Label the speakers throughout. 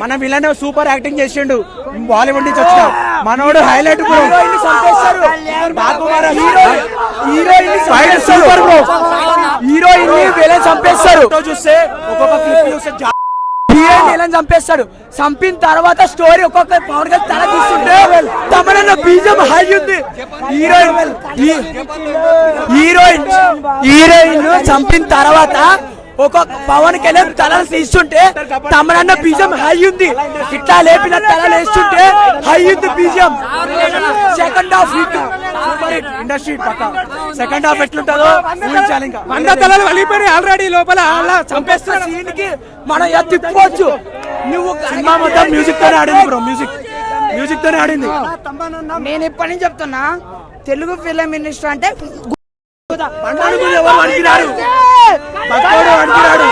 Speaker 1: మన villain super acting చేసిండు. బాలీవుడ్ నుంచి వచ్చిన మనోడు హైలైట్ బ్రో సూపర్ బ్రో
Speaker 2: హీరోయిన్ని విలన్ చంపేస్తారు.
Speaker 1: చూస్తే ఒక్కొక్క క్లిప్ చూస్తే జా-
Speaker 2: హీరోయిన్ విలన్ చంపేస్తాడు. చంపిన తర్వాత స్టోరీ ఒక్కొక్క పవన్ కళ్యాణ్ తల తీస్తుంటే తమనన్న బీజం హై ఉంది. హీరోయిన్ హీరోయిన్ హీరోయిన్ చంపిన తర్వాత ఒక్కొక్క పవన్ కళ్యాణ్ తల తీస్తుంటే తమనన్న బీజం హై ఉంది ఇట్లా లేపిన తల వేస్తుంటే హై ఉంది బీజం సెకండ్ హాఫ్ హిట్
Speaker 1: ఇండస్ట్రీ పక్క. సెకండ్ హాఫ్ ఎట్లుంటుందో ఊహించాలి ఇంకా.
Speaker 2: వంద తలలు వెళ్ళిపోయి ఆల్రెడీ లోపల. అలా చంపేస్తున్న సీన్కి మనం తిప్పుకోవచ్చు నువ్వు
Speaker 1: సినిమా మొత్తం మ్యూజిక్ తోనే ఆడింది బ్రో మ్యూజిక్ మ్యూజిక్ తోనే ఆడింది.
Speaker 3: నేను ఇప్పటి నుంచి చెప్తున్నా తెలుగు ఫిలిం ఇండస్ట్రీ అంటే
Speaker 1: బంగారు గుడి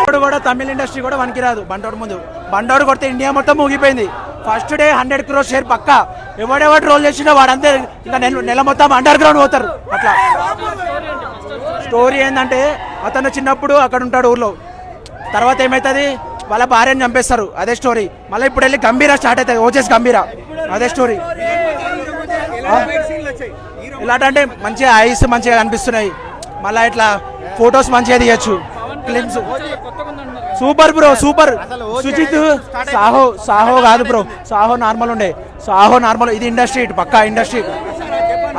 Speaker 1: ఇప్పుడు కూడా తమిళ ఇండస్ట్రీ కూడా వణికిరాదు. బండోడు ముందు. బండోడు కొడితే ఇండియా మొత్తం ముగిపోయింది. First day hundred crore share పక్క. ఎవడెవడు రోల్ చేసినా వాడంతే ఇంకా నెల నెల మొత్తం అండర్ గ్రౌండ్ పోతారు. అట్లా. స్టోరీ ఏంటంటే అతను చిన్నప్పుడు అక్కడ ఉంటాడు ఊర్లో. తర్వాత ఏమవుతుంది వాళ్ళ భార్యను చంపేస్తారు. అదే స్టోరీ మళ్ళీ ఇప్పుడు వెళ్ళి గంభీర స్టార్ట్ అవుతుంది ఓచేసి గంభీర. అదే స్టోరీ ఇలాంటి అంటే మంచిగా ఐస్ మంచిగా కనిపిస్తున్నాయి. మళ్ళీ ఇట్లా ఫొటోస్ మంచిగా తీయచ్చు. Films super bro super. Sujeeth Saaho Saaho కాదు బ్రో. సాహో నార్మల్ ఉండే. సాహో నార్మల్. ఇది ఇండస్ట్రీ ఇటు పక్కా ఇండస్ట్రీ.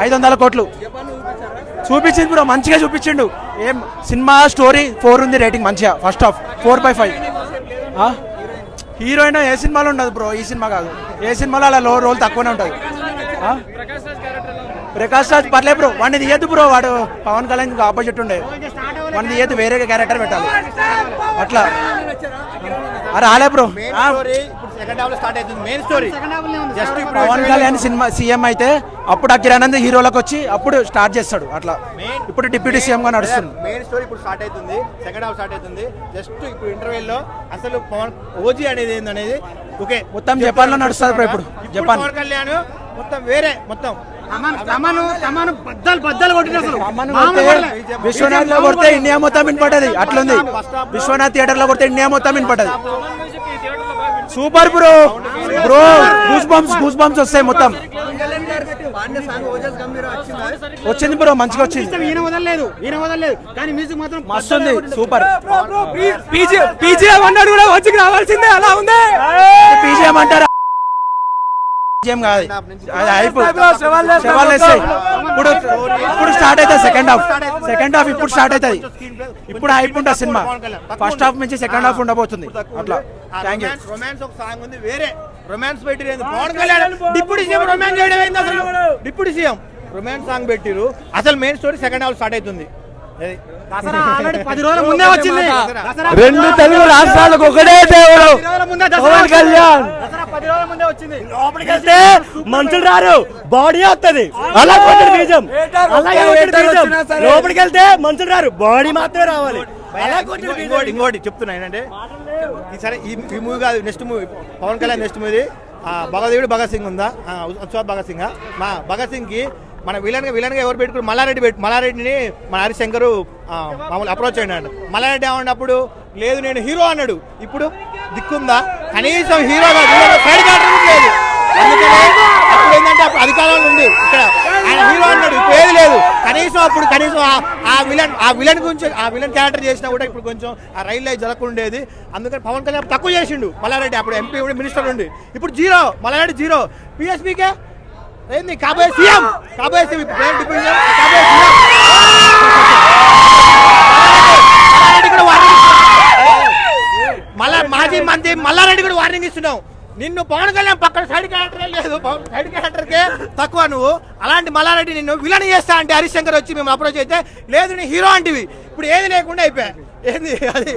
Speaker 1: ఐదు వందల కోట్లు. చూపించింది బ్రో మంచిగా చూపించిండు. ఏం సినిమా స్టోరీ ఫోర్ ఉంది రేటింగ్ మంచిగా. First half four by five. Heroine ఏ సినిమాలో ఉండదు బ్రో ఈ సినిమా కాదు. ఏ సినిమాలో అలా లో రోల్ తక్కువనే ఉంటుంది. ప్రకాష్ రాజ్ పర్లేదు బ్రో వాడిని తీయద్దు బ్రో వాడు పవన్ కళ్యాణ్ ఆపోజిట్ ఉండే. వాడిని తీయద్దు వేరే క్యారెక్టర్ పెట్టాలి. అట్లా. రాలే బ్రో. ఆ,
Speaker 4: ఇప్పుడు సెకండ్ హాఫ్లో స్టార్ట్ అవుతుంది. మెయిన్ స్టోరీ జస్ట్ ఇప్పుడు
Speaker 1: పవన్ కళ్యాణ్ సినిమా సీఎం అయితే అప్పుడు అఖిరానంద్ హీరోలకు వచ్చి అప్పుడు స్టార్ట్ చేస్తాడు. అట్లా. ఇప్పుడు డిప్యూటీ సీఎం గా నడుస్తుంది.
Speaker 4: మెయిన్ స్టోరీ ఇప్పుడు స్టార్ట్ అవుతుంది. సెకండ్ హాఫ్ స్టార్ట్ అవుతుంది. జస్ట్ ఇప్పుడు ఇంటర్వెల్లో అసలు పవన్ ఓజీ అనేది ఏందనేది? ఓకే
Speaker 1: మొత్తం జపాన్లో నడుస్తుంది బ్రో ఇప్పుడు. జపాన్
Speaker 4: పవన్ కళ్యాణ్ మొత్తం వేరే మొత్తం.
Speaker 2: తమను తమను బద్దలు బద్దలు కొట్టిన అసలు.
Speaker 1: అమ్మను కొడితే విశ్వనాథ్లో కొడితే ఇండియా మొత్తం వినపడ్డది అట్లుంది. విశ్వనాథ్ థియేటర్లో కొడితే ఇండియా మొత్తం వినపడ్డది super bro. Bro goose bumps goose bumps వస్తాయి మొత్తం. వచ్చింది బ్రో మంచిగా వచ్చింది.
Speaker 2: ఈయన వదలలేదు ఈయన వదలలేదు. కానీ మ్యూజిక్ మాత్రం
Speaker 1: మస్తు ఉంది. సూపర్
Speaker 2: పీజీ పీజీ అన్నాడు కూడా వచ్చి రావాల్సిందే అలా ఉంది.
Speaker 1: పీజీఎం అంటారా పీజీఎం కాదు అది హైప్ శవాలు వేస్తాయి ఇప్పుడు ఇప్పుడు స్టార్ట్ అవుతుంది సెకండ్ హాఫ్ సెకండ్ హాఫ్ ఇప్పుడు స్టార్ట్ అవుతుంది. ఇప్పుడు హైప్ ఉంటుంది సినిమా? ఫస్ట్ హాఫ్ నుంచి సెకండ్ హాఫ్ ఉండబోతుంది. అట్లా. థ్యాంక్ యూ
Speaker 4: రొమాన్స్ ఒక సాంగ్ ఉంది వేరే. Romance పెట్టిరేంది Pawan Kalyan. Deputy CM romance చేయడం ఏంది అసలు? Deputy CM. రొమాన్స్ సాంగ్ పెట్టిరు. అసలు main story second half start అవుతుంది.
Speaker 1: రెండు తెలుగు రాష్ట్రాలకు ఒకటే దేవుడు. పవన్ కళ్యాణ్.
Speaker 2: వచ్చింది.
Speaker 5: వెళ్తే మనుషులు రారు. బాడీ వస్తుంది అలా కొట్టిన బీజం. అలాగే కొట్టిన బీజం. లోపలికి వెళ్తే మనుషులు రారు. బాడీ మాత్రమే రావాలి.
Speaker 4: ఇంకోటి ఇంకోటి చెప్తున్నా ఏంటంటే ఈసారి ఈ ఈ మూవీ కాదు next movie Pawan Kalyan next movie. భగదేవుడు Bhagat Singh ఉందా? ఉత్సవ్ భగత్ సింగ్. మా భగత్ సింగ్కి మన విలన్గా విలన్గా ఎవరు పెట్టుకుని మల్లారెడ్డి పెట్టు మల్లారెడ్డిని మన హరిశంకర్ మామూలు అప్రోచ్ అయినాడు. మల్లారెడ్డి ఏమన్నప్పుడు లేదు నేను హీరో అన్నాడు. ఇప్పుడు దిక్కుందా? కనీసం హీరో సైడ్ లేదు. అందుకనే అప్పుడు ఏంటంటే అప్పుడు అధికారంలో ఉంది ఇక్కడ ఆయన హీరో అన్నాడు. ఇప్పుడు ఏది లేదు. కనీసం అప్పుడు కనీసం ఆ- విలన్ ఆ విలన్ గురించి ఆ విలన్ క్యారెక్టర్ చేసినా కూడా ఇప్పుడు కొంచెం ఆ రైల్ జరగకుండేది. అందుకని పవన్ కళ్యాణ్ తక్కువ చేసిండు మల్లారెడ్డి. అప్పుడు ఎంపీ మినిస్టర్ ఉండి. ఇప్పుడు జీరో మల్లారెడ్డి జీరో. పిఎస్పీకే ఏంది కాబోయే సీఎం? కాబోయే సీఎం డిప్యూటీ కాబోయే సీఎం. కూడా మళ్ళా మాజీ మంత్రి మల్లారెడ్డి కూడా వార్నింగ్ ఇస్తున్నావు నిన్ను పవన్ కళ్యాణ్ పక్కన సైడ్ క్యారెక్టర్ లేదు. పవన్ సైడ్ క్యారెక్టర్కే తక్కువ నువ్వు. అలాంటి మల్లారెడ్డి నిన్ను విలన్ చేస్తా అంటే హరిశంకర్ వచ్చి మేము అప్రోచ్ అయితే లేదు నీ హీరో అంటివి. ఇప్పుడు ఏది లేకుండా అయిపోయా. ఏంది అది?